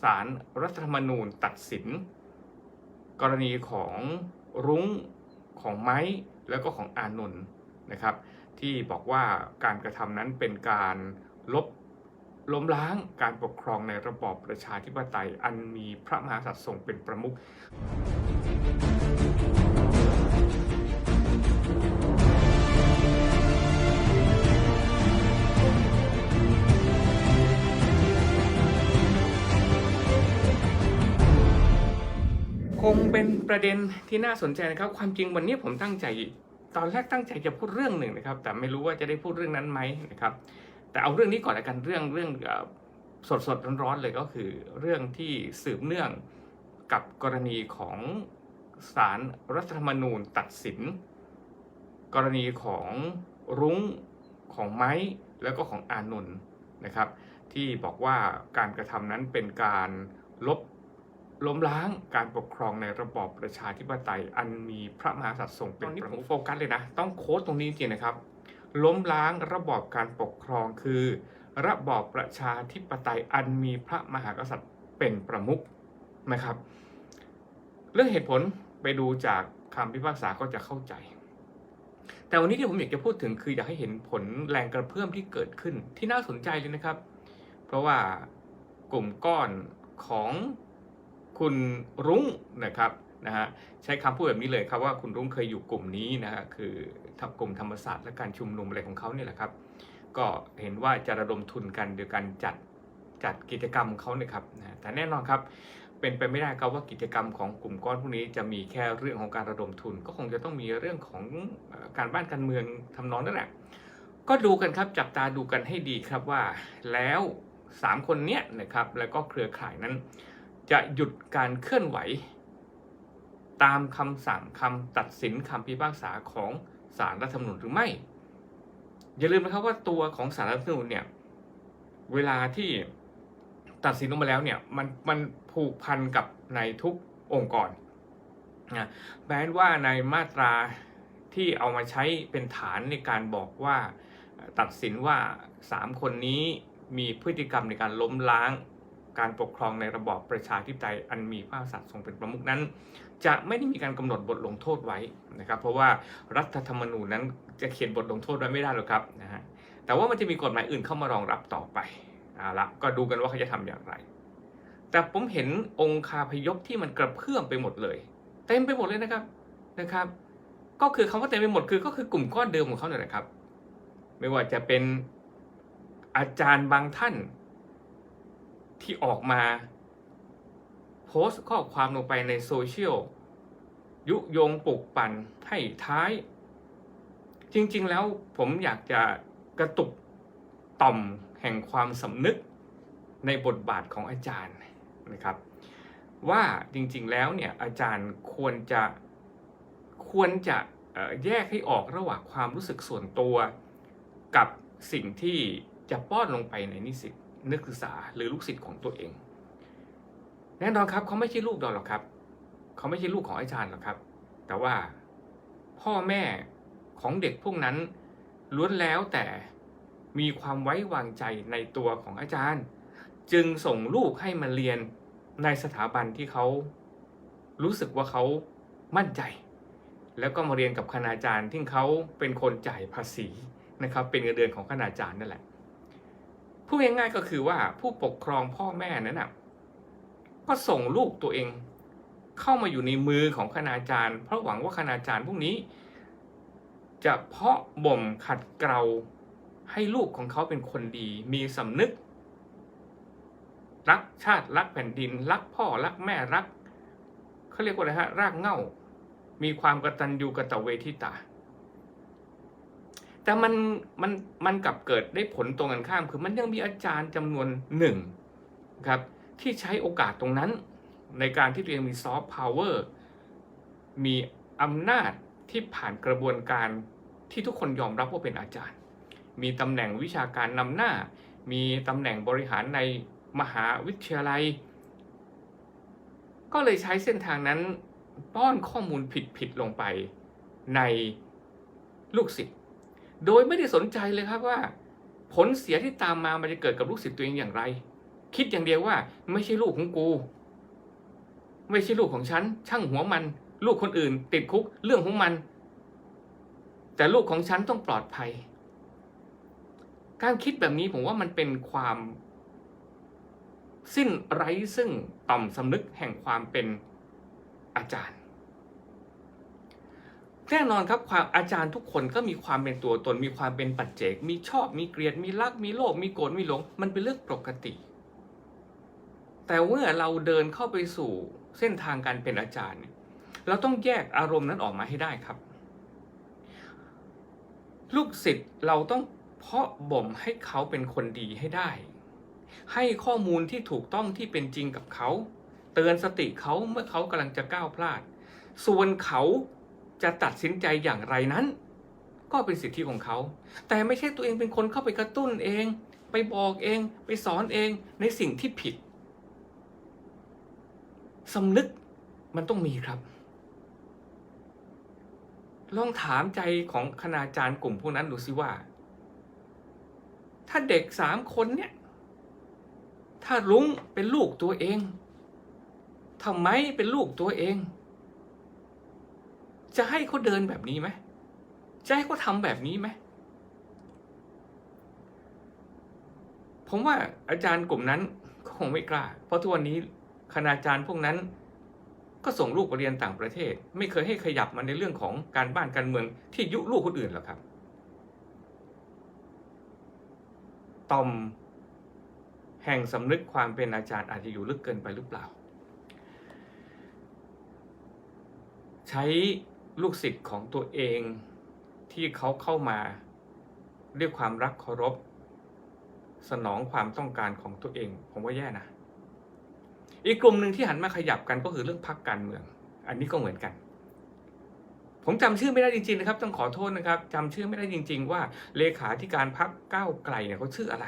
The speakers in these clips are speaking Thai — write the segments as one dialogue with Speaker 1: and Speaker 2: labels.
Speaker 1: ศาลรัฐธรรมนูญตัดสิน กรณีของรุ้งของไม้แล้วก็ของอานนท์นะครับ ที่บอกว่าการกระทำนั้นเป็นการลบล้มล้างการปกครองในระบอบประชาธิปไตยอันมีพระมหากษัตริย์ทรงเป็นประมุข คงเป็นประเด็นที่น่าสนใจนะครับ ความจริงวันนี้ผมตั้งใจ ตอนแรกตั้งใจจะพูดเรื่องหนึ่งนะครับ แต่ไม่รู้ว่าจะได้พูดเรื่องนั้นไหมนะครับ แต่เอาเรื่องนี้ก่อนละกันเรื่องเรื่องสดสดร้อนๆเลยก็คือ เรื่องที่สืบเนื่องกับกรณีของศาลรัฐธรรมนูญตัดสิน กรณีของรุ้งของไม้แล้วก็ของอานนท์นะครับ ที่บอกว่าการกระทำนั้นเป็นการลบ ล้มล้างการปกครองในระบอบประชาธิปไตย อันมีพระมหากษัตริย์ทรงเป็นประมุขโฟกัสเลยนะ ต้องโค้ดตรงนี้จริงๆนะครับ ล้มล้างระบอบการปกครองคือ ระบอบประชาธิปไตยอันมีพระมหากษัตริย์เป็นประมุขนะครับ เรื่องเหตุผลไปดูจากคำพิพากษาก็จะเข้าใจ แต่วันนี้ที่ผมอยากจะพูดถึงคืออยากให้เห็นผลแรงกระเพื่อมที่เกิดขึ้นที่น่าสนใจเลยนะครับ เพราะว่ากลุ่มก้อนของ คุณรุ้งนะครับนะฮะใช้คำพูดแบบนี้เลยครับว่าคุณรุ้งเคยอยู่กลุ่มนี้นะฮะคือกลุ่มธรรมศาสตร์และการชุมนุมอะไรของเขาเนี่ยแหละครับ ก็เห็นว่าจะระดมทุนกันโดยการจัดจัดกิจกรรมของเขาเนี่ยครับนะแต่แน่นอนครับเป็นไปไม่ได้ครับว่ากิจกรรมของกลุ่มก้อนพวกนี้จะมีแค่เรื่องของการระดมทุน ก็คงจะต้องมีเรื่องของการบ้านการเมืองทำนองนั่นแหละก็ดูกันครับจับตาดูกันให้ดีครับว่าแล้ว 3 คนเนี้ยนะครับแล้วก็เครือข่ายนั้น จะหยุดการเคลื่อนไหว ตามคำสั่งคำตัดสินคำพิพากษาของศาลรัฐธรรมนูญหรือไม่ อย่าลืมนะครับว่าตัวของศาลรัฐธรรมนูญเนี่ยเวลาที่ตัดสินออกมาแล้วเนี่ยมันมันผูกพันกับในทุกองค์กรนะแม้ว่าในมาตราที่เอามาใช้เป็นฐานในการบอกว่าตัดสินว่า 3 คนนี้มีพฤติกรรมในการล้มล้าง การปกครองในระบอบประชาธิปไตยอันมีพระมหากษัตริย์ทรงเป็นประมุขนั้น จะไม่ได้มีการกำหนดบทลงโทษไว้นะครับเพราะว่ารัฐธรรมนูญนั้นจะเขียนบทลงโทษไว้ไม่ได้หรอกครับนะฮะแต่ว่ามันจะมีกฎหมายอื่นเข้ามารองรับต่อไปเอาละก็ดูกันว่าเขาจะทำอย่างไร แต่ผมเห็นองค์คาพยพที่มันกระเพื่อมไปหมดเลยเต็มไปหมดเลยนะครับนะครับ ก็คือคำว่าเต็มไปหมดคือก็คือกลุ่มก้อนเดิมของเขาเนี่ยแหละครับ ไม่ว่าจะเป็นอาจารย์บางท่าน ที่ออกมาโพสต์ข้อความลงไปในโซเชียลยุยงปลุกปั่นให้ท้าย จริงๆแล้วผมอยากจะกระตุกต่อมแห่งความสำนึกในบทบาทของอาจารย์นะครับ ว่าจริงๆแล้วเนี่ยอาจารย์ควรจะควรจะแยกให้ออกระหว่างความรู้สึกส่วนตัว กับสิ่งที่จะป้อนลงไปในนิสิต นักศึกษาหรือลูกศิษย์ของตัวเอง แน่นอนครับเขาไม่ใช่ลูกเราหรอกครับ เขาไม่ใช่ลูกของอาจารย์หรอกครับ แต่ว่าพ่อแม่ของเด็กพวกนั้นล้วนแล้วแต่มีความไว้วางใจในตัวของอาจารย์ จึงส่งลูกให้มาเรียนในสถาบันที่เขารู้สึกว่าเขามั่นใจ แล้วก็มาเรียนกับคณาจารย์ที่เขาเป็นคนจ่ายภาษีนะครับ เป็นเงินเดือนของคณาจารย์นั่นแหละ พูดง่ายๆก็คือว่าผู้ปกครองพ่อแม่นั้นนะก็ส่งลูกตัวเอง เข้ามาอยู่ในมือของคณาจารย์ เพราะหวังว่าคณาจารย์พวกนี้ จะเพาะบ่มขัดเกลาให้ลูกของเขาเป็นคนดี มีสำนึก รักชาติรักแผ่นดิน รักพ่อรักแม่รักเขาเรียกว่าอะไรฮะรากเง้ามีความกตัญญูกตเวทิตา แต่มันมันมันกลับเกิดได้ผลตรงกันข้าม คือมันยังมีอาจารย์จำนวนหนึ่งครับที่ใช้โอกาสตรงนั้น ในการที่ตัวเองมีซอฟต์พาวเวอร์มีอำนาจที่ผ่านกระบวนการที่ทุกคนยอมรับว่าเป็นอาจารย์ มีตำแหน่งวิชาการนำหน้า มีตำแหน่งบริหารในมหาวิทยาลัย ก็เลยใช้เส้นทางนั้นป้อนข้อมูลผิดๆลงไปในลูกศิษย์ โดยไม่ได้สนใจเลยครับว่า ผลเสียที่ตามมามันจะเกิดกับลูกศิษย์ตัวเองอย่างไร คิดอย่างเดียวว่า ไม่ใช่ลูกของกู ไม่ใช่ลูกของฉัน ช่างหัวมัน ลูกคนอื่น ติดคุกเรื่องของมัน แต่ลูกของฉันต้องปลอดภัย การคิดแบบนี้ผมว่ามันเป็นความ สิ้นไร้ซึ่งต่อมสำนึกแห่งความเป็นอาจารย์ แน่นอนครับความอาจารย์ทุกคนก็มีความเป็นตัวตน มีความเป็นปัจเจก มีชอบ มีเกลียด มีรัก มีโลภ มีโกรธ มีหลง มันเป็นเรื่องปกติ แต่เมื่อเราเดินเข้าไปสู่เส้นทางการเป็นอาจารย์เนี่ย เราต้องแยกอารมณ์นั้นออกมาให้ได้ครับ ลูกศิษย์เราต้องเพาะบ่มให้เขาเป็นคนดีให้ได้ ให้ข้อมูลที่ถูกต้องที่เป็นจริงกับเขา เตือนสติเขาเมื่อเขากำลังจะก้าวพลาด ส่วนเขา จะตัดสินใจอย่างไรนั้น ก็เป็นสิทธิของเขา แต่ไม่ใช่ตัวเองเป็นคนเข้าไปกระตุ้นเอง ไปบอกเอง ไปสอนเองในสิ่งที่ผิดสำนึกมันต้องมีครับ ลองถามใจของคณาจารย์กลุ่มพวกนั้นดูสิว่า ถ้าเด็กสามคนเนี่ย ถ้ารุ้งเป็นลูกตัวเองทำไมเป็นลูกตัวเอง จะให้เขาเดินแบบนี้ไหมจะให้เขาทำแบบนี้ไหมผมว่าอาจารย์กลุ่มนั้นก็คงไม่กล้า เพราะทุกวันนี้คณาจารย์พวกนั้น ก็ส่งลูกไปเรียนต่างประเทศ ไม่เคยให้ขยับมาในเรื่องของการบ้านการเมืองที่ยุลูกคนอื่นหรอกครับตอมแห่งสำนึกความเป็นอาจารย์อาจจะอยู่ลึกเกินไปหรือเปล่า ใช้ ลูกศิษย์ของตัวเองที่เขาเข้ามาด้วยความรักเคารพ สนองความต้องการของตัวเอง ผมว่าแย่นะ อีกกลุ่มหนึ่งที่หันมาขยับกันก็คือเรื่องพักการเมือง อันนี้ก็เหมือนกัน ผมจำชื่อไม่ได้จริงๆนะครับ ต้องขอโทษนะครับจำชื่อไม่ได้จริง ๆ ว่าเลขาธิการพักก้าวไกลเนี่ยเขาชื่ออะไร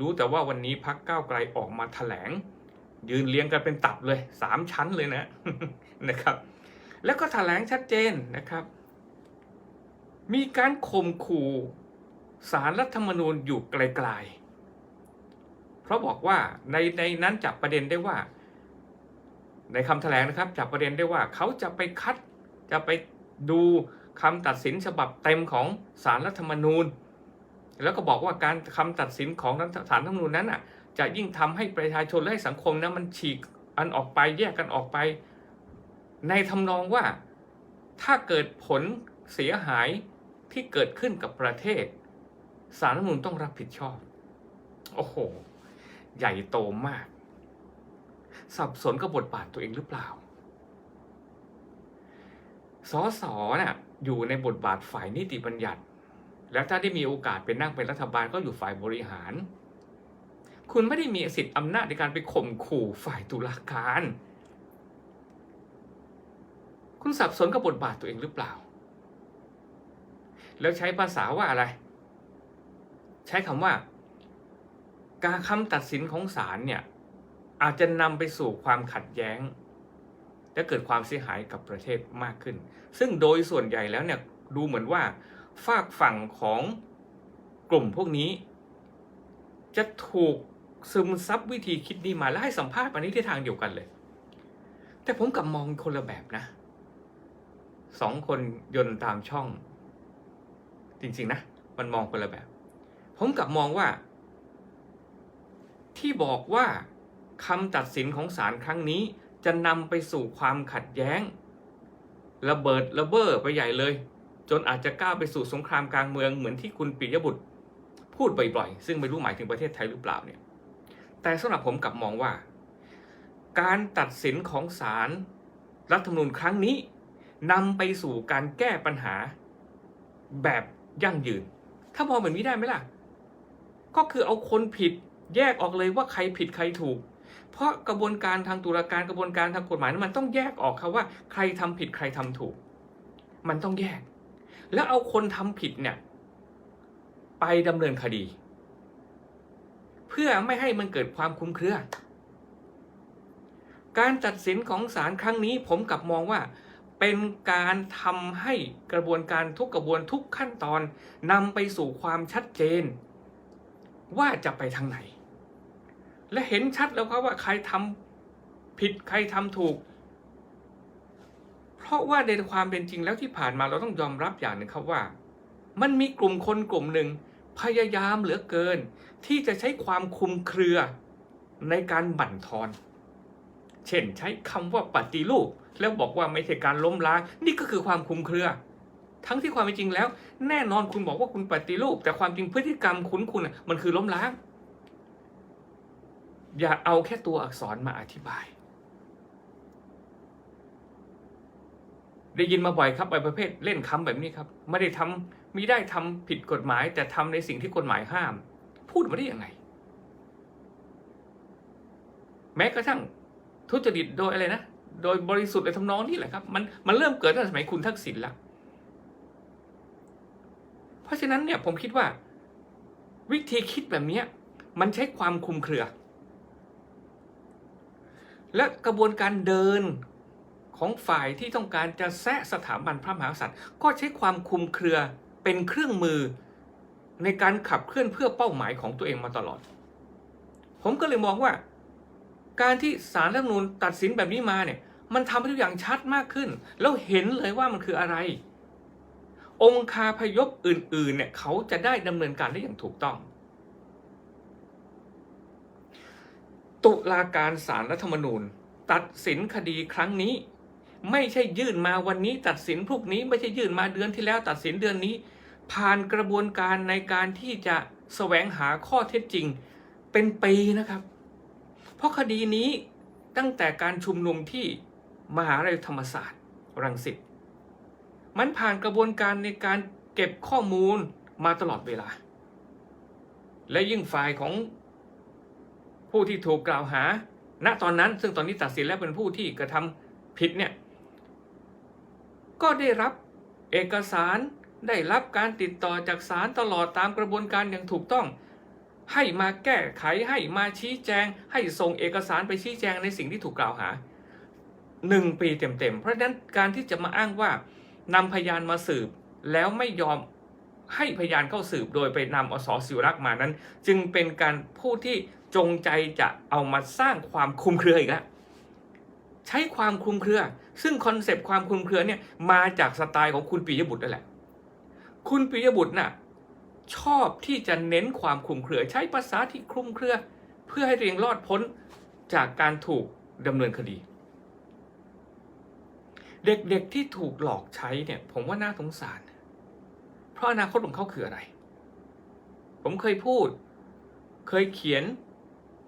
Speaker 1: รู้แต่ว่าวันนี้พักก้าวไกลออกมาแถลง ยืนเรียงกันเป็นตับเลยสามชั้นเลยนะนะครับ แล้วก็แถลงชัดเจนนะครับ มีการข่มขู่สารรัฐธรรมนูญอยู่ไกลๆ เพราะบอกว่าในในนั้นจับประเด็นได้ว่า ในคำแถลงนะครับจับประเด็นได้ว่าเขาจะไปคัดจะไปดูคำตัดสินฉบับเต็มของสารรัฐธรรมนูญ แล้วก็บอกว่าการคำตัดสินของสารรัฐธรรมนูญนั้นอะจะยิ่งทำให้ประชาชนและสังคมนั้นมันฉีกอันออกไปแยกกันออกไป ในทำนองว่าถ้าเกิดผลเสียหายที่เกิดขึ้นกับประเทศ สารรัฐมนูญต้องรับผิดชอบ โอ้โห ใหญ่โตมาก สับสนกับบทบาทตัวเองหรือเปล่าสอสอน่ะอยู่ในบทบาทฝ่ายนิติบัญญัติ แล้วถ้าได้มีโอกาสเป็นนั่งเป็นรัฐบาลก็อยู่ฝ่ายบริหาร คุณไม่ได้มีสิทธิ์อำนาจในการไปข่มขู่ฝ่ายตุลาการ คุณสับสนกับบทบาทตัวเองหรือเปล่า แล้วใช้ภาษาว่าอะไร ใช้คำว่า การคำตัดสินของศาลเนี่ย อาจจะนำไปสู่ความขัดแย้ง และเกิดความเสียหายกับประเทศมากขึ้น ซึ่งโดยส่วนใหญ่แล้วเนี่ยดูเหมือนว่าฝากฝั่งของกลุ่มพวกนี้ จะถูกซึมซับวิธีคิดนี้มาและให้สัมภาษณ์ไปในทิศทางเดียวกันเลย แต่ผมกลับมองคนละแบบนะ สองคนยนต์ตามช่อง จริง ๆ นะ มันมองคนละแบบ ผมกลับมองว่า ที่บอกว่าคำตัดสินของศาลครั้งนี้ จะนำไปสู่ความขัดแย้ง ระเบิดระเบ้อไปใหญ่เลย จนอาจจะก้าวไปสู่สงครามกลางเมืองเหมือนที่คุณปิยบุตร พูดบ่อยๆ ซึ่งไม่รู้หมายถึงประเทศไทยหรือเปล่าเนี่ย แต่สำหรับผมกลับมองว่า การตัดสินของศาลรัฐธรรมนูญครั้งนี้ นำไปสู่การแก้ปัญหาแบบยั่งยืน ถ้ามองแบบนี้ได้ไหมล่ะ ก็คือเอาคนผิดแยกออกเลยว่าใครผิดใครถูก เพราะกระบวนการทางตุลาการกระบวนการทางกฎหมายนั้นมันต้องแยกออกครับว่า ใครทำผิดใครทำถูก มันต้องแยก แล้วเอาคนทำผิดเนี่ย ไปดำเนินคดี เพื่อไม่ให้มันเกิดความคลุมเครือ การตัดสินของศาลครั้งนี้ผมกลับมองว่า เป็นการทำให้กระบวนการทุกกระบวนทุกขั้นตอนนำไปสู่ความชัดเจน ว่าจะไปทางไหน และเห็นชัดแล้วครับว่าใครทำผิดใครทำถูก เพราะว่าในความเป็นจริงแล้วที่ผ่านมาเราต้องยอมรับอย่างหนึ่งครับว่า มันมีกลุ่มคนกลุ่มหนึ่งพยายามเหลือเกิน ที่จะใช้ความคุมเครือในการบั่นทอน เช่น ใช้คำว่าปฏิรูป แล้วบอกว่าไม่ใช่การล้มล้าง นี่ก็คือความคุมเครือ ทั้งที่ความเป็นจริงแล้ว แน่นอนคุณบอกว่าคุณปฏิรูป แต่ความจริงพฤติกรรมคุณคุณมันคือล้มล้าง อย่าเอาแค่ตัวอักษรมาอธิบาย ได้ยินมาบ่อยครับไอ้ประเภทเล่นคำแบบนี้ครับ ไม่ได้ทำมิได้ทำผิดกฎหมาย แต่ทำในสิ่งที่กฎหมายห้าม พูดมาได้ยังไง แม้กระทั่ง ทุจริตโดยอะไรนะโดยบริสุทธิ์ในทำนองนี้แหละครับมันมันเริ่มเกิดตั้งแต่สมัยคุณทักษิณล้วเพราะฉะนั้นเนี่ยผมคิดว่า วิธีคิดแบบนี้มันใช้ความคุมเครือ และกระบวนการเดินของฝ่ายที่ต้องการจะแซะสถาบันพระมหากษัตริย์ ก็ใช้ความคุมเครือเป็นเครื่องมือในการขับเคลื่อนเพื่อเป้าหมายของตัวเองมาตลอด ผมก็เลยมองว่า การที่สารรัฐมนูญตัดสินแบบนี้มาเนี่ยมันทำให้ทุกอย่างชัดมากขึ้น แล้วเห็นเลยว่ามันคืออะไร องค์คาพยพอื่น ๆ เนี่ยเขาจะได้ดำเนินการได้อย่างถูกต้อง ตุลาการสารรัฐธรรมนูญ ตัดสินคดีครั้งนี้ ไม่ใช่ยื่นมาวันนี้ ตัดสินพรุ่งนี้ไม่ใช่ยื่นมาเดือนที่แล้ว ตัดสินเดือนนี้ ผ่านกระบวนการในการที่จะแสวงหาข้อเท็จจริง เป็นปีนะครับ เพราะคดีนี้ตั้งแต่การชุมนุมที่มหาวิทยาลัยธรรมศาสตร์ รังสิตมันผ่านกระบวนการในการเก็บข้อมูลมาตลอดเวลา และยิ่งฝ่ายของผู้ที่ถูกกล่าวหา ณตอนนั้น ซึ่งตอนนี้ตัดสินแล้วเป็นผู้ที่กระทำผิดเนี่ยก็ได้รับเอกสารได้รับการติดต่อจากศาลตลอดตามกระบวนการอย่างถูกต้อง ให้มาแก้ไขให้มาชี้แจง ให้ส่งเอกสารไปชี้แจงในสิ่งที่ถูกกล่าวหาหนึ่งปีเต็มๆ เพราะฉะนั้นการที่จะมาอ้างว่านำพยานมาสืบแล้วไม่ยอมให้พยานเข้าสืบโดยไปนำอสศิวรักษ์มานั้น จึงเป็นการพูดที่จงใจจะเอามาสร้างความคลุมเครืออีกแล้วใช้ความคลุมเครือ ซึ่งคอนเซปต์ความคลุมเครือเนี่ยมาจากสไตล์ของคุณปิยบุตรนั่นแหละ คุณปิยบุตรน่ะ ชอบที่จะเน้นความคลุมเครือใช้ภาษาที่คลุมเครือ เพื่อให้ตัวเองรอดพ้นจากการถูกดำเนินคดี เด็กๆที่ถูกหลอกใช้เนี่ยผมว่าน่าสงสาร เพราะอนาคตของเขาคืออะไร ผมเคยพูด เคยเขียน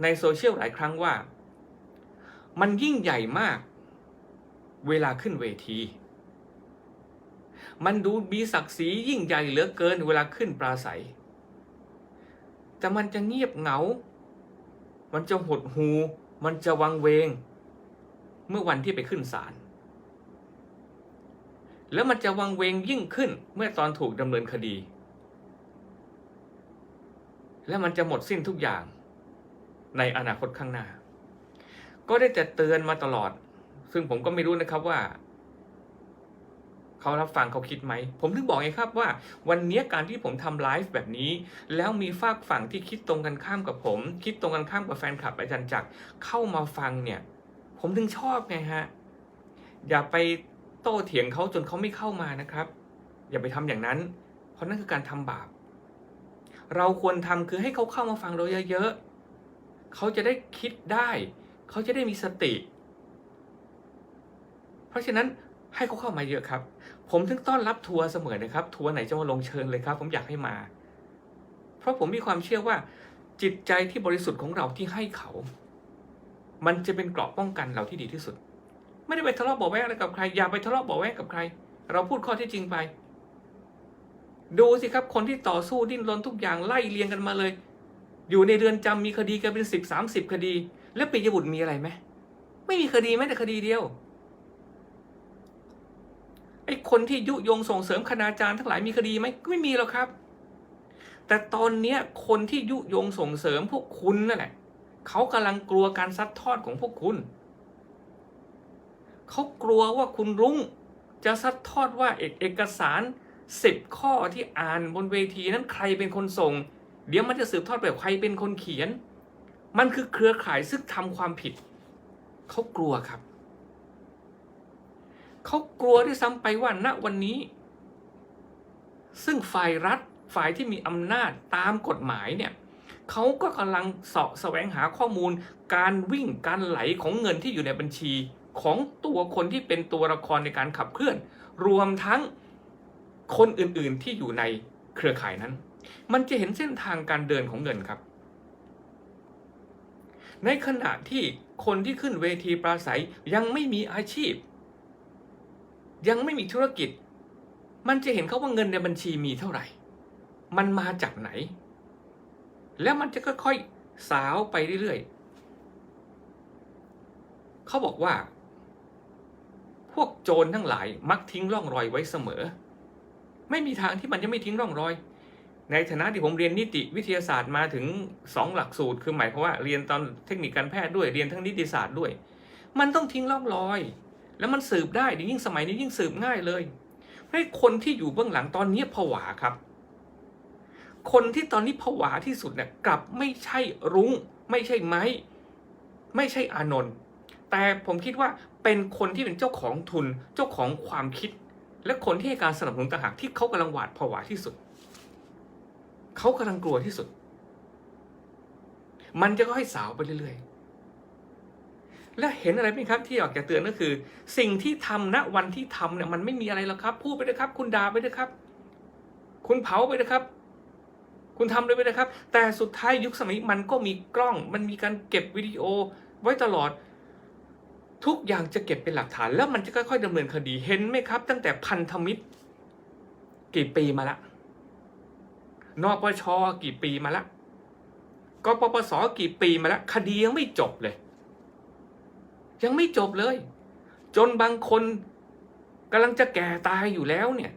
Speaker 1: ในโซเชียลหลายครั้งว่า มันยิ่งใหญ่มาก เวลาขึ้นเวที มันดูมีศักดิ์ศรียิ่งใหญ่เหลือเกินเวลาขึ้นปราศัย แต่มันจะเงียบเหงา มันจะหดหู มันจะวังเวง เมื่อวันที่ไปขึ้นศาล แล้วมันจะวังเวงยิ่งขึ้นเมื่อตอนถูกดำเนินคดี และมันจะหมดสิ้นทุกอย่างในอนาคตข้างหน้า ก็ได้แต่เตือนมาตลอด ซึ่งผมก็ไม่รู้นะครับว่า เขารับฟังเขาคิดไหม ผมถึงบอกไงครับว่า วันนี้การที่ผมทำไลฟ์แบบนี้ แล้วมีฝากฝั่งที่คิดตรงกันข้ามกับผม คิดตรงกันข้ามกับแฟนคลับอาจารย์จักรเข้ามาฟังเนี่ย ผมถึงชอบไงฮะ อย่าไปโต้เถียงเขาจนเขาไม่เข้ามานะครับ อย่าไปทำอย่างนั้น เพราะนั่นคือการทำบาป เราควรทำคือให้เขาเข้ามาฟังเราเยอะๆเขาจะได้คิดได้ เขาจะได้มีสติ เพราะฉะนั้นให้เขาเข้ามาเยอะครับ ผมถึงต้อนรับทัวร์เสมอนะครับ ทัวร์ไหนจะมาลงเชิญเลยครับ ผมอยากให้มา เพราะผมมีความเชื่อว่า จิตใจที่บริสุทธิ์ของเราที่ให้เขา มันจะเป็นเกราะป้องกันเราที่ดีที่สุด ไม่ได้ไปทะเลาะเบาะแวงอะไรกับใคร อย่าไปทะเลาะเบาะแวงกับใคร เราพูดข้อที่จริงไป ดูสิครับ คนที่ต่อสู้ดิ้นรนทุกอย่างไล่เลียงกันมาเลย อยู่ในเรือนจำมีคดีกันเป็นสิบสามสิบคดี แล้วปิยบุตรมีอะไรไหมไม่มีคดีแม้แต่คดีเดียว อ้คนที่ยุยงส่งเสริมคณาจารย์ทั้งหลายมีคดีไหมไม่มีหรอกครับ แต่ตอนเนี้ยคนที่ยุยงส่งเสริมพวกคุณนั่นแหละเขากำลังกลัวการซัดทอดของพวกคุณเขากลัวว่าคุณรุ้งจะซัดทอดว่าเอกเอกสารสิบข้อที่อ่านบนเวทีนั้นใครเป็นคนส่ง เดี๋ยวมันจะสืบทอดแบบใครเป็นคนเขียน มันคือเครือข่ายซึ่งทำความผิด เขากลัวครับ เขากลัวด้วยซ้ำไปว่าณวันนี้ ซึ่งฝ่ายรัฐฝ่ายที่มีอำนาจตามกฎหมายเนี่ยเขาก็กำลังเสาะแสวงหาข้อมูล การวิ่งการไหลของเงินที่อยู่ในบัญชีของตัวคนที่เป็นตัวละครในการขับเคลื่อน รวมทั้งคนอื่นๆที่อยู่ในเครือข่ายนั้น มันจะเห็นเส้นทางการเดินของเงินครับ ในขณะที่คนที่ขึ้นเวทีปราศัยยังไม่มีอาชีพ ยังไม่มีธุรกิจ มันจะเห็นเขาว่าเงินในบัญชีมีเท่าไหร่ มันมาจากไหน แล้วมันจะค่อยๆสาวไปเรื่อยๆเขาบอกว่า พวกโจรทั้งหลายมักทิ้งร่องรอยไว้เสมอ ไม่มีทางที่มันจะไม่ทิ้งร่องรอย ในฐานะที่ผมเรียนนิติวิทยาศาสตร์มาถึง2หลักสูตร คือหมายความว่าเรียนตอนเทคนิคการแพทย์ด้วยเรียนทั้งนิติศาสตร์ด้วย มันต้องทิ้งร่องรอย แล้วมันสืบได้ยิ่งสมัยนี้ยิ่งสืบง่ายเลยให้คนที่อยู่เบื้องหลังตอนนี้ผวาครับ คนที่ตอนนี้ผวาที่สุดเนี่ยกลับไม่ใช่รุง้ง ไม่ใช่ไม้ ไม่ใช่อานนท์แต่ผมคิดว่าเป็นคนที่เป็นเจ้าของทุนเจ้าของความคิด และคนที่ให้การสนับสนุนต่างหากที่เขากำลังหวาดผวาที่สุด เขากำลังกลัวที่สุด มันจะก็ให้สาวไปเรื่อยๆ และเห็นอะไรไหมครับที่อยากจะเตือนก็คือ สิ่งที่ทำณวันที่ทำเนี่ยมันไม่มีอะไรหรอกครับ พูดไปเลยครับ คุณด่าไปเลยครับ คุณเผาไปเลยครับ คุณทำเลยไปเลยครับ แต่สุดท้ายยุคสมัยมันก็มีกล้อง มันมีการเก็บวิดีโอไว้ตลอด ทุกอย่างจะเก็บเป็นหลักฐาน แล้วมันจะค่อยๆดำเนินคดีเห็นไหมครับ ตั้งแต่พันธมิตร กี่ปีมาละนปชกี่ปีมาละกปปสกี่ปีมาละคดียังไม่จบเลย ยังไม่จบเลย จนบางคนกำลังจะแก่ตายอยู่แล้วเนี่ย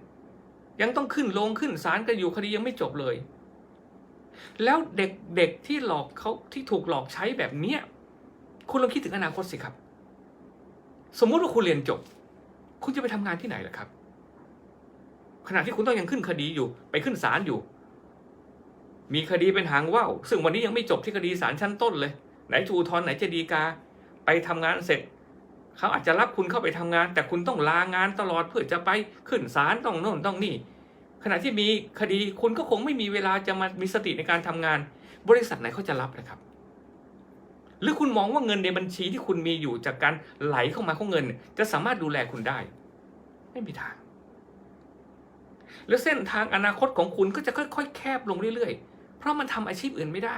Speaker 1: ยังต้องขึ้นลงขึ้นศาลกันอยู่คดียังไม่จบเลย แล้วเด็กเด็กที่หลอกเขาที่ถูกหลอกใช้แบบเนี้ยคุณลองคิดถึงอนาคตสิครับ สมมุติว่าคุณเรียนจบ คุณจะไปทำงานที่ไหนล่ะครับ ขณะที่คุณต้องยังขึ้นคดีอยู่ ไปขึ้นศาลอยู่ มีคดีเป็นหางว่าวซึ่งวันนี้ยังไม่จบที่คดีศาลชั้นต้นเลย ไหนจูทอนไหนจะดีกา ไปทำงานเสร็จเขาอาจจะรับคุณเข้าไปทำงาน แต่คุณต้องลางานตลอดเพื่อจะไปขึ้นศาลต้องโน่นต้องนี่ ขณะที่มีคดีคุณก็คงไม่มีเวลาจะมามีสติในการทำงาน บริษัทไหนเขาจะรับนะครับ หรือคุณมองว่าเงินในบัญชีที่คุณมีอยู่จากการไหลเข้ามาของเงิน จะสามารถดูแลคุณได้ ไม่มีทาง แล้วเส้นทางอนาคตของคุณก็จะค่อยๆ แคบลงเรื่อยๆ เพราะมันทำอาชีพอื่นไม่ได้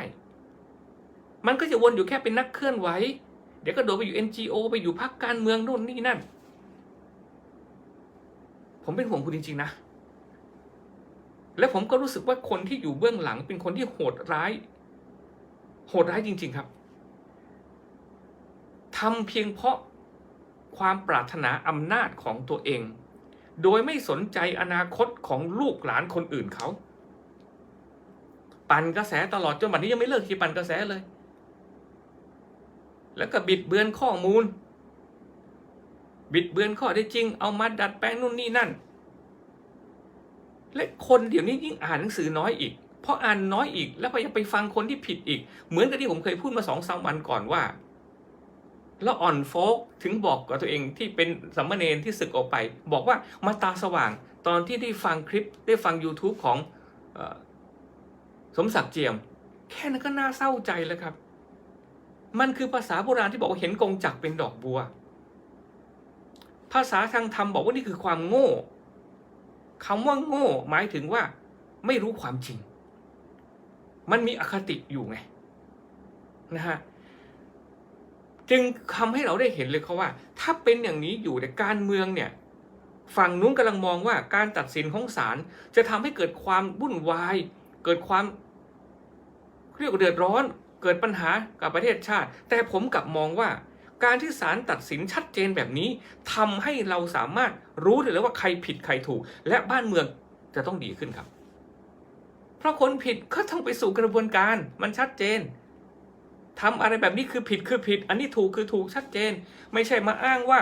Speaker 1: มันก็จะวนอยู่แค่เป็นนักเคลื่อนไหว เดี๋ยวก็โดดไปอยู่ NGO ไปอยู่พักการเมืองโน่นนี่นั่น ผมเป็นห่วงคุณจริง ๆ นะ และผมก็รู้สึกว่าคนที่อยู่เบื้องหลังเป็นคนที่โหดร้าย โหดร้ายจริง ๆ ครับทำเพียงเพราะความปรารถนาอำนาจของตัวเอง โดยไม่สนใจอนาคตของลูกหลานคนอื่นเขา ปั่นกระแสตลอดจนวันนี้ยังไม่เลิกที่ปั่นกระแสเลย แล้วก็บิดเบือนข้อมูล บิดเบือนข้อได้จริง เอามาดัดแปลงนู่นนี่นั่น และคนเดี๋ยวนี้ยิ่งอ่านหนังสือน้อยอีก เพราะอ่านน้อยอีก แล้วก็ยังไปฟังคนที่ผิดอีก เหมือนกับที่ผมเคยพูดมาสองสามวันก่อนว่า แล้วอ่อนโฟกถึงบอกกับตัวเองที่เป็นสัมมาเนนที่ศึกออกไป บอกว่ามาตาสว่าง ตอนที่ได้ฟังคลิปได้ฟัง YouTube ของอสมศักดิ์เจียม แค่นั้นก็น่าเศร้าใจแล้วครับ มันคือภาษาโบราณที่บอกว่าเห็นกงจักเป็นดอกบัว ภาษาทางธรรมบอกว่านี่คือความโง่คำว่าโง่หมายถึงว่า ไม่รู้ความจริง มันมีอคติอยู่ไงนะฮะจึงทำให้เราได้เห็นเลยเขาว่า ถ้าเป็นอย่างนี้อยู่ในการเมืองเนี่ยฝั่งนู้นกำลังมองว่าการตัดสินของศาลจะทำให้เกิดความวุ่นวาย เกิดความเรียกว่าเดือดร้อน เกิดปัญหากับประเทศชาติ แต่ผมกลับมองว่า การที่ศาลตัดสินชัดเจนแบบนี้ทำให้เราสามารถรู้ได้เลยว่าใครผิดใครถูก และบ้านเมืองจะต้องดีขึ้นครับ เพราะคนผิดก็ต้องไปสู่กระบวนการ มันชัดเจนทำอะไรแบบนี้คือผิดคือผิด อันนี้ถูกคือถูกชัดเจน ไม่ใช่มาอ้างว่า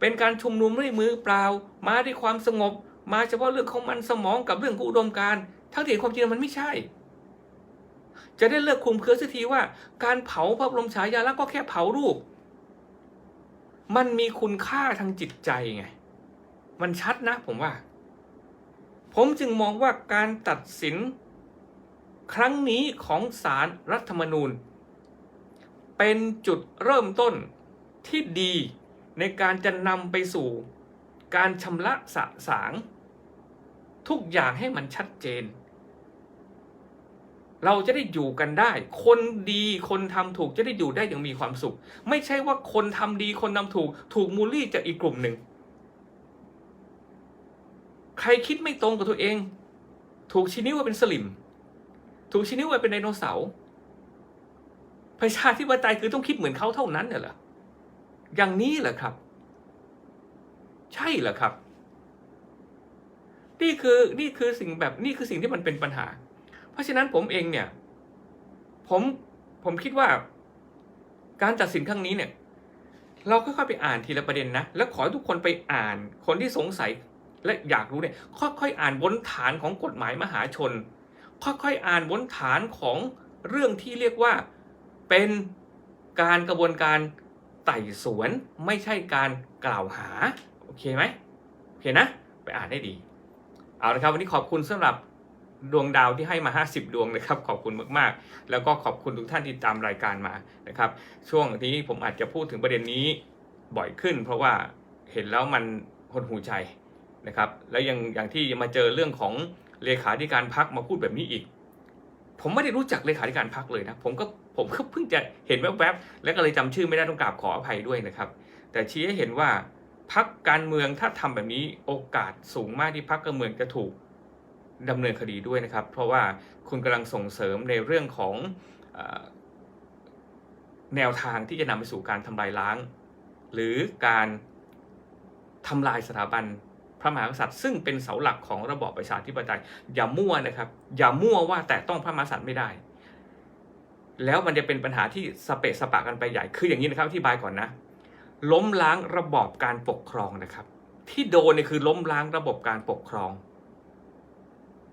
Speaker 1: เป็นการชุมนุมด้วยมือเปล่า มาด้วยความสงบ มาเฉพาะเรื่องของมันสมองกับเรื่ององอุดมการณ์ทั้งที่ความจริงมันไม่ใช่ จะได้เลิกคุมเครือสักทีว่า การเผาพระบรมฉายาลักษณ์ก็แค่เผารูป มันมีคุณค่าทางจิตใจไง มันชัดนะผมว่า ผมจึงมองว่าการตัดสิน ครั้งนี้ของศาลรรัฐธรรมนูญ เป็นจุดเริ่มต้นที่ดีในการจะนำไปสู่ การชำระสะสาง ทุกอย่างให้มันชัดเจน เราจะได้อยู่กันได้ คนดีคนทำถูกจะได้อยู่ได้อย่างมีความสุข ไม่ใช่ว่าคนทำดีคนทำถูก ถูกมูลลี่จากอีกกลุ่มหนึ่ง ใครคิดไม่ตรงกับตัวเอง ถูกชี้นิ้วว่าเป็นสลิม ถูกชี้นิ้วว่าเป็นไดโนเสาร์ประชาธิปไตยคือต้องคิดเหมือนเขาเท่านั้นเหรออย่างนี้เหรอครับ ใช่เหรอครับ นี่คือนี่คือสิ่งแบบนี่คือสิ่งที่มันเป็นปัญหา ราะฉะนั้นผมเองเนี่ย ผมผมคิดว่า การตัดสินครั้งนี้เนี่ย เราค่อยๆไปอ่านทีละประเด็นนะ แล้วขอให้ทุกคนไปอ่านคนที่สงสัยและอยากรู้เนี่ย ค่อยๆอ่านบนฐานของกฎหมายมหาชน ค่อยๆอ่านบนฐานของเรื่องที่เรียกว่าเป็นการกระบวนการไต่สวนไม่ใช่การกล่าวหา โอเคไหมโอเคนะ ไปอ่านได้ดี เอาละครับ วันนี้ขอบคุณสำหรับ ดวงดาวที่ให้มา 50 ดวงนะครับ ขอบคุณมากๆ แล้วก็ขอบคุณทุกท่านที่ตามรายการมานะครับ ช่วงนี้ผมอาจจะพูดถึงประเด็นนี้บ่อยขึ้น เพราะว่าเห็นแล้วมันหดหูใจนะครับ แล้วยังอย่างที่มาเจอเรื่องของเลขาธิการพักมาพูดแบบนี้อีก ผมไม่ได้รู้จักเลขาธิการพักเลยนะ ผมก็ผมก็เพิ่งจะเห็นแวบๆ แล้วก็เลยจำชื่อไม่ได้ต้องกราบขออภัยด้วยนะครับ แต่ชี้ให้เห็นว่าพักการเมืองถ้าทำแบบนี้โอกาสสูงมากที่พักการเมืองจะถูก ดำเนินคดีด้วยนะครับ เพราะว่าคุณกำลังส่งเสริมในเรื่องของแนวทางที่จะนำไปสู่การทำลายล้าง หรือการทำลายสถาบันพระมหากษัตริย์ซึ่งเป็นเสาหลักของระบอบประชาธิปไตยอย่ามั่วนะครับ อย่ามั่วว่าแต่ต้องพระมหากษัตริย์ไม่ได้ แล้วมันจะเป็นปัญหาที่สเปะสปะกันไปใหญ่คืออย่างนี้นะครับอธิบายก่อนนะ ล้มล้างระบอบการปกครองนะครับ ที่โดนเนี่ยคือล้มล้างระบบการปกครอง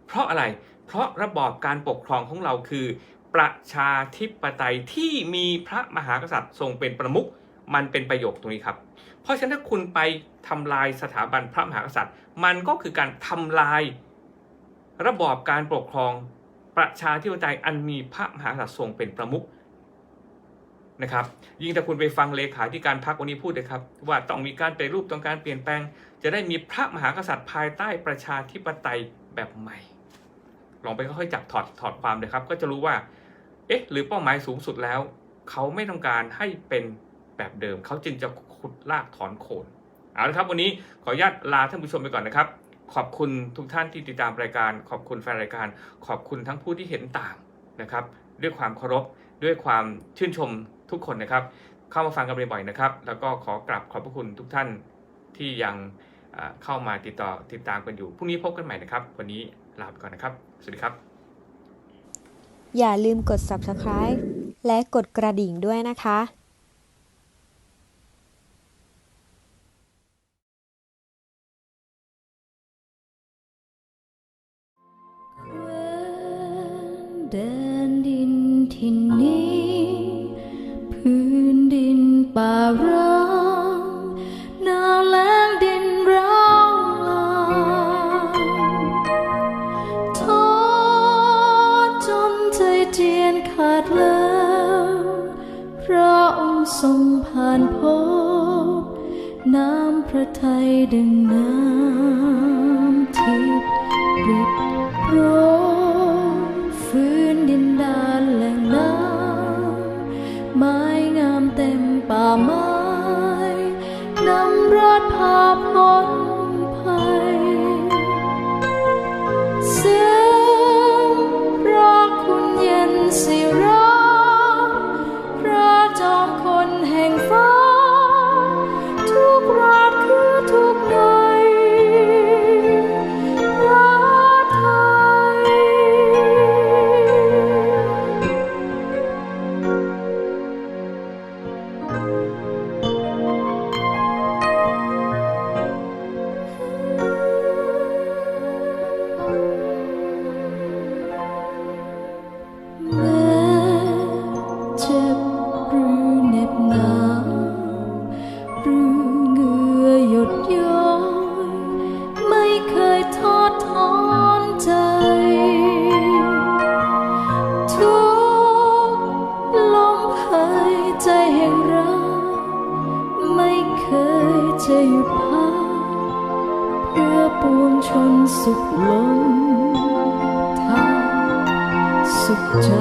Speaker 1: เพราะอะไร เพราะระบอบการปกครองของเราคือ ประชาธิปไตยที่มีพระมหากษัตริย์ทรงเป็นประมุขมันเป็นประโยคตรงนี้ครับ เพราะฉะนั้นถ้าคุณไปทำลายสถาบันพระมหากษัตริย์ มันก็คือการทำลาย ระบอบการปกครองประชาธิปไตยอันมีพระมหากษัตริย์ทรงเป็นประมุขนะครับ ยิ่งถ้าคุณไปฟังเลขาธิการพรรควันนี้พูดเลยครับ ว่าต้องมีการเปลี่ยนรูปต้องการเปลี่ยนแปลง จะได้มีพระมหากษัตริย์ภายใต้ประชาธิปไตยแบบใหม่ ลองไปค่อยๆจับถอดถอดความเลยครับ ก็จะรู้ว่า เอ๊ะ หรือเป้าหมายสูงสุดแล้ว เขาไม่ต้องการให้เป็นแบบเดิม เขาจึงจะขุดลากถอนโคนเอาละครับ วันนี้ขออนุญาตลาท่านผู้ชมไปก่อนนะครับ ขอบคุณทุกท่านที่ติดตามรายการ ขอบคุณแฟนรายการ ขอบคุณทั้งผู้ที่เห็นต่างนะครับ ด้วยความเคารพด้วยความชื่นชมทุกคนนะครับ เข้ามาฟังกันบ่อยๆนะครับ แล้วก็ขอกราบขอบพระคุณทุกท่านที่ยังเข้ามาติดต่อติดตามกันอยู่พรุ่งนี้พบกันใหม่นะครับ วันนี้ ลาไปก่อนนะครับ สวัสดีครับ
Speaker 2: อย่าลืมกด subscribe และกดกระดิ่งด้วยนะคะ
Speaker 3: อดพาพ้นภัย ทอดทอนใจ ทุกลมหายใจแห่งรักไม่เคย
Speaker 2: จะหยุดพักเพื่อปวงชนสุขล้นทางสุขใจ